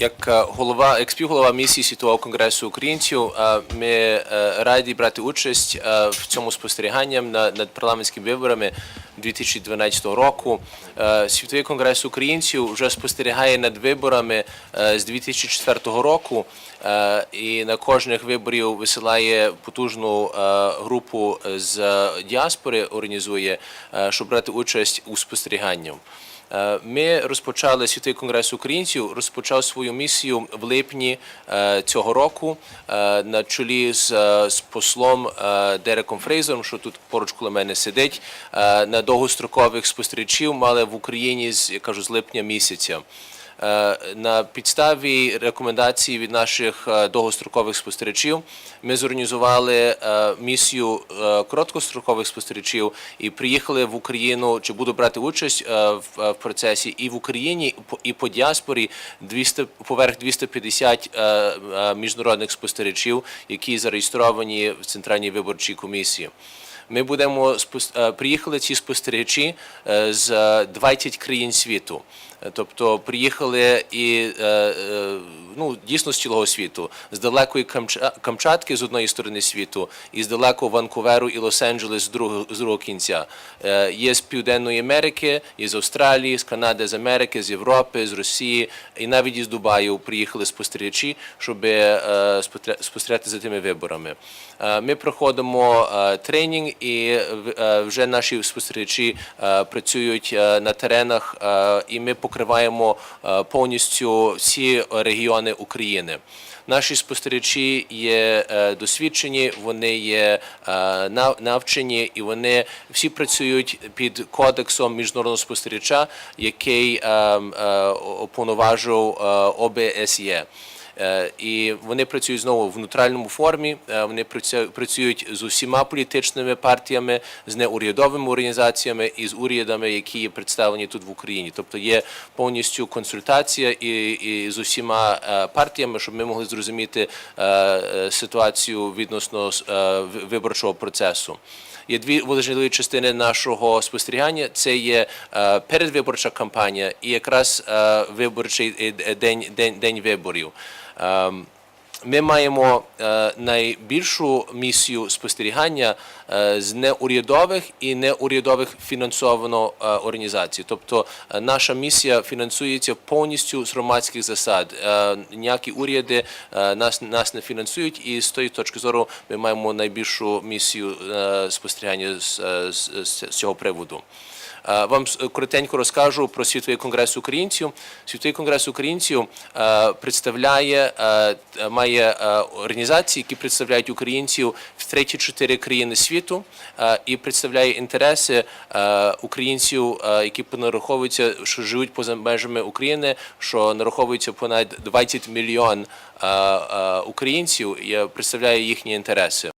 Як е, голова, як співголова місії Світового конгресу українців, е, ми е, раді брати участь в цьому спостеріганні над парламентськими виборами 2012 року. Світовий конгрес українців вже спостерігає над виборами з 2004 року і на кожних виборів висилає потужну групу з діаспори, організує, щоб брати участь у спостеріганні. Е, Ми розпочали Світовий конгрес українців, розпочав свою місію в липні е, цього року е, на чолі з, з послом Дереком Фрейзером, що тут поруч коло мене сидить. На довгострокових спостерігачів мали в Україні з я кажу з липня місяця. Е, На підставі рекомендацій від наших е, довгострокових спостерігачів ми зорганізували е, місію короткострокових спостерігачів і приїхали в Україну, чи буду брати участь в процесі і в Україні, і по- діаспорі 200, поверх 250 е, е, міжнародних спостерігачів, які зареєстровані в Центральній виборчій комісії. Ми будемо е, приїхали ці спостерігачі е, з е, 20 країн світу. Е, Тобто приїхали і ну, дійсно з цілого світу, з далекої Камча- Камчатки з одної сторони світу, і з далекого Ванкуверу і Лос-Анджелес з другого, з другого кінця. Е, Є з Південної Америки, є з Австралії, з Канади, з Америки, з Європи, з Росії, і навіть із Дубаю приїхали спостерігачі, щоб е, спостерігати за тими виборами. Е, Ми проходимо е, тренінг, і е, вже наші спостерігачі е, працюють е, на теренах, е, і ми покриваємо е, повністю всі регіони України. Наші спостерігачі є е, досвідчені, вони є е, навчені, і вони всі працюють під кодексом міжнародного спостерігача, який е, е, е, ОБСЄ. Е, І вони працюють знову в нейтральному формі. е, Вони працю- працюють з усіма політичними партіями, з неурядовими організаціями і з урядами, які є представлені тут в Україні. Тобто є повністю консультація і, і з усіма е, партіями, щоб ми могли зрозуміти ситуацію відносно виборчого процесу. Є дві важливі частини нашого спостерігання. Це є передвиборча кампанія і якраз виборчий день, день, день виборів. Um, Ми маємо е, найбільшу місію спостерігання е, з неурядових і неурядових фінансовано е, організацій. Тобто наша місія фінансується повністю з громадських засад. Ніякі уряди нас, нас не фінансують, і з тої точки зору ми маємо найбільшу місію спостерігання з, з, з, цього приводу. Вам коротенько розкажу про світовий конгрес українців. Світовий конгрес українців представляє т- має е, організації, які представляють українців в 34 країни світу е, і представляє інтереси е, українців, які нараховуються, що живуть поза межами України, що нараховується понад 20 мільйон українців, і представляє їхні інтереси.